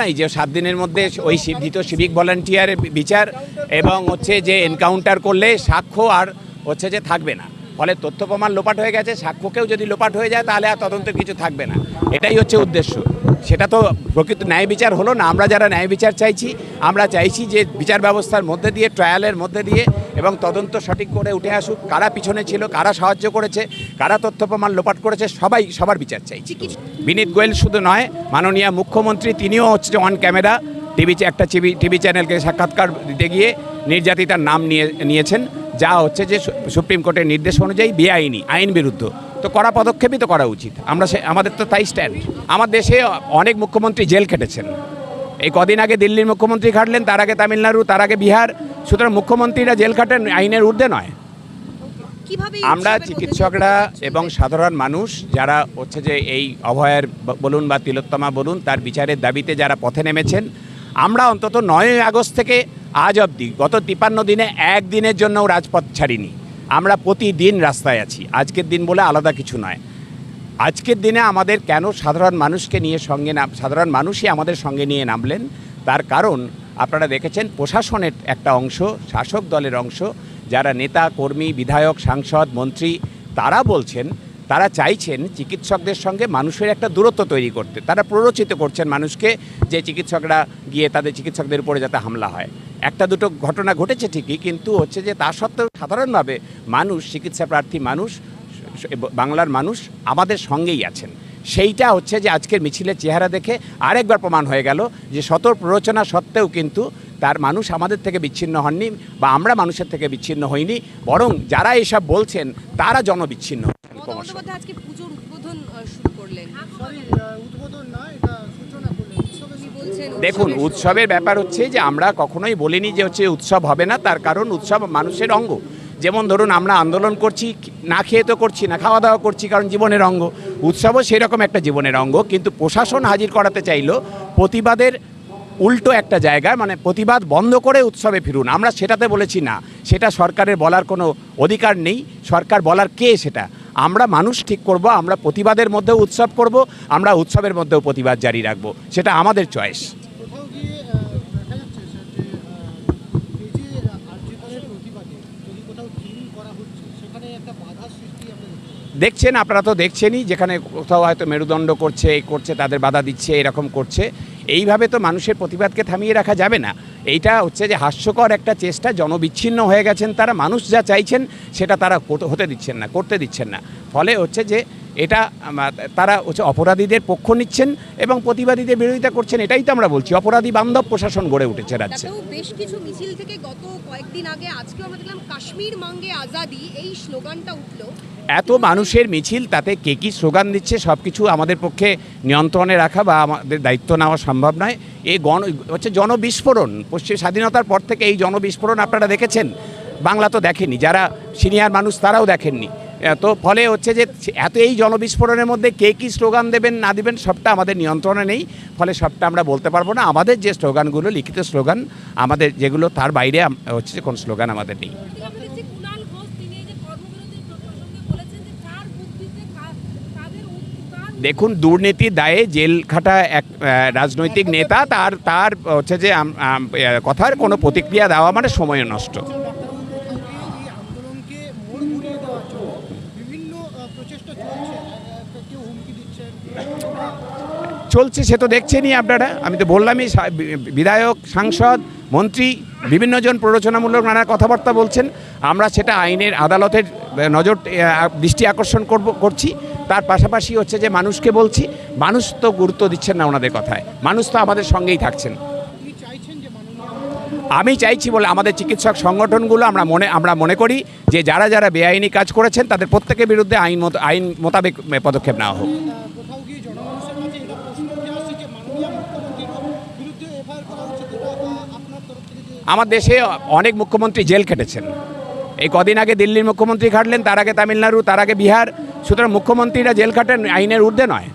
নাই যে সাত দিনের মধ্যে ওই ধৃত সিভিক ভলান্টিয়ার বিচার এবং হচ্ছে যে এনকাউন্টার করলে সাক্ষ্য আর হচ্ছে যে থাকবে না। ফলে তথ্য প্রমাণ লোপাট হয়ে গেছে, সাক্ষ্যকেও যদি লোপাট হয়ে যায়, তাহলে আর তদন্তের কিছু থাকবে না। এটাই হচ্ছে উদ্দেশ্য। সেটা তো প্রকৃত ন্যায় বিচার হলো না, আমরা যারা ন্যায় বিচার চাইছি, আমরা চাইছি যে বিচার ব্যবস্থার মধ্যে দিয়ে, ট্রায়ালের মধ্যে দিয়ে এবং তদন্ত সঠিক করে উঠে আসুক, কারা পিছনে ছিল, কারা সাহায্য করেছে, কারা তথ্য প্রমাণ লোপাট করেছে, সবাই সবার বিচার চাইছি। বিনীত গোয়েল শুধু নয়, মাননীয় মুখ্যমন্ত্রী, তিনিও হচ্ছে অন ক্যামেরা টিভি একটা টিভি টিভি চ্যানেলকে সাক্ষাৎকার দিতে গিয়ে নির্যাতিতার নাম নিয়ে নিয়েছেন। যা হচ্ছে যে সুপ্রিম কোর্টের নির্দেশ অনুযায়ী বেআইনি আইন বিরুদ্ধ। তো কড়া পদক্ষেপই তো করা উচিত। আমরা সে আমাদের তো তাই স্ট্যান্ড আমার দেশে অনেক মুখ্যমন্ত্রী জেল কেটেছেন এই কদিন আগে দিল্লির মুখ্যমন্ত্রী খাটলেন তার আগে তামিলনাড়ু তার আগে বিহার। সুতরাং মুখ্যমন্ত্রীরা জেল খাটেন আইনের ঊর্ধ্বে নয়। আমরা চিকিৎসকরা এবং সাধারণ মানুষ যারা হচ্ছে যে এই অভয়ের বলুন বা তিলোত্তমা বলুন তার বিচারের দাবিতে যারা পথে নেমেছেন আমরা অন্তত নয়ই আগস্ট থেকে আজ অবধি গত তিপান্ন দিনে একদিনের জন্যও রাজপথ ছাড়িনি। আমরা প্রতিদিন রাস্তায় আছি। আজকের দিন বলে আলাদা কিছু নয়। আজকের দিনে আমাদের কেন সাধারণ মানুষকে নিয়ে সঙ্গে নাম, সাধারণ মানুষই আমাদের সঙ্গে নিয়ে নামলেন? তার কারণ আপনারা দেখেছেন, প্রশাসনের একটা অংশ, শাসক দলের অংশ, যারা নেতা, কর্মী, বিধায়ক, সাংসদ, মন্ত্রী, তারা বলছেন, তারা চাইছেন চিকিৎসকদের সঙ্গে মানুষের একটা দূরত্ব তৈরি করতে। তারা প্ররোচিত করছেন মানুষকে যে চিকিৎসকরা গিয়ে তাদের চিকিৎসকদের উপরে যাতে হামলা হয়। একটা দুটো ঘটনা ঘটেছে ঠিকই, কিন্তু হচ্ছে যে তা সত্ত্বেও সাধারণভাবে মানুষ চিকিৎসা প্রার্থী মানুষ, বাংলার মানুষ আমাদের সঙ্গেই আছেন। সেইটা হচ্ছে যে আজকের মিছিলের চেহারা দেখে আরেকবার প্রমাণ হয়ে গেল যে শত প্ররোচনা সত্ত্বেও কিন্তু তার মানুষ আমাদের থেকে বিচ্ছিন্ন হননি বা আমরা মানুষের থেকে বিচ্ছিন্ন হইনি, বরং যারা এসব বলছেন তারা জনবিচ্ছিন্ন। হচ্ছেন মমতা আজকে পুজোর উদ্বোধন শুরু করলেন। উদ্বোধন না এটা সূচনা করলেন। উৎসবের কি বলছেন? দেখুন উৎসবের উৎসবের ব্যাপার হচ্ছে যে আমরা কখনোই বলিনি যে হচ্ছে উৎসব হবে না তার কারণ উৎসব মানুষের অঙ্গ। যেমন ধরুন আমরা আন্দোলন করছি না খেয়ে তো করছি না খাওয়া দাওয়া করছি কারণ জীবনের অঙ্গ। উৎসবও সেরকম একটা জীবনের অঙ্গ কিন্তু প্রশাসন হাজির করাতে চাইলো প্রতিবাদের উল্টো একটা জায়গায় মানে প্রতিবাদ বন্ধ করে উৎসবে ফিরুন। আমরা সেটাতে বলেছি না। সেটা সরকারের বলার কোনো অধিকার নেই। সরকার বলার কে সেটা? আমরা মানুষ ঠিক করব আমরা প্রতিবাদের মধ্যেও উৎসব করব আমরা উৎসবের মধ্যেও প্রতিবাদ জারি রাখব। সেটা আমাদের চয়েস। দেখছেন আপনারা তো দেখছেনই যেখানে কোথাও হয়তো মেরুদণ্ড করছে এই করছে তাদের বাধা দিচ্ছে এরকম করছে। এইভাবে তো মানুষের প্রতিবাদকে থামিয়ে রাখা যাবে না। এইটা হচ্ছে যে হাস্যকর একটা চেষ্টা, জনবিচ্ছিন্ন হয়ে গেছেন তারা, মানুষ যা চাইছেন সেটা তারা হতে দিচ্ছেন না, করতে দিচ্ছেন না। ফলে হচ্ছে যে এটা তারা হচ্ছে অপরাধীদের পক্ষ নিচ্ছেন এবং প্রতিবাদীদের বিরোধিতা করছেন, এটাই তো আমরা বলছি। অপরাধী বান্ধব প্রশাসন গড়ে উঠেছে রাজ্যে। বেশ কিছু মিছিল থেকে গত কয়েকদিন আগে, আজকেও আমরা দেখলাম কাশ্মীর মাঙ্গে আজাদি, এই স্লোগানটা উঠল। এত মানুষের মিছিল, তাতে কে কী স্লোগান দিচ্ছে সব কিছু আমাদের পক্ষে নিয়ন্ত্রণে রাখা বা আমাদের দায়িত্ব নেওয়া সম্ভব নয়। এই গণ, হচ্ছে জনবিস্ফোরণ, পশ্চিম স্বাধীনতার পর থেকে এই জনবিস্ফোরণ আপনারা দেখেছেন। বাংলা তো দেখেনি, যারা সিনিয়র মানুষ তারাও দেখেননি। তো ফলে হচ্ছে যে এত এই জনবিস্ফোরণের মধ্যে কে কী স্লোগান দেবেন, না দেবেন, সবটা আমাদের নিয়ন্ত্রণে নেই। ফলে সবটা আমরা বলতে পারব না। আমাদের যে স্লোগানগুলো, লিখিত স্লোগান, আমাদের যেগুলো, তার বাইরে হচ্ছে কোনো স্লোগান আমাদের নেই আমাদের যে কুণাল ঘোষ তিনি এই যে কর্মবিরতি প্রসঙ্গে বলেছেন যে চার বুদ্ধিতে কা- কাদের উদ- কার দেখুন দুর্নীতির দায়ে জেল খাটা এক রাজনৈতিক নেতা তার তার হচ্ছে যে কথার কোনো প্রতিক্রিয়া দেওয়া মানে সময় নষ্ট। চলছে। সে তো দেখছেনই আপনারা। আমি তো বললামই বিধায়ক সাংসদ মন্ত্রী বিভিন্ন জন প্ররোচনামূলক নানা কথাবার্তা বলছেন। আমরা সেটা আইনের আদালতের নজর দৃষ্টি আকর্ষণ করব করছি। তার পাশাপাশি হচ্ছে যে মানুষকে বলছি, মানুষ তো গুরুত্ব দিচ্ছেন না ওনাদের কথায়। মানুষ তো আমাদের সঙ্গেই থাকছেন। আমি চাইছি বলে আমাদের চিকিৎসক সংগঠনগুলো আমরা মনে আমরা মনে করি যে যারা যারা বেআইনি কাজ করেছেন, তাদের প্রত্যেকের বিরুদ্ধে আইন মতো, আইন মোতাবেক পদক্ষেপ নেওয়া হোক। আমার দেশে অনেক মুখ্যমন্ত্রী জেল কেটেছেন এই কদিন আগে দিল্লির মুখ্যমন্ত্রী খাটলেন তার আগে তামিলনাড়ু, তার আগে বিহার। সুতরাং মুখ্যমন্ত্রীরা জেল খাটেন, আইনের ঊর্ধ্বে নয়।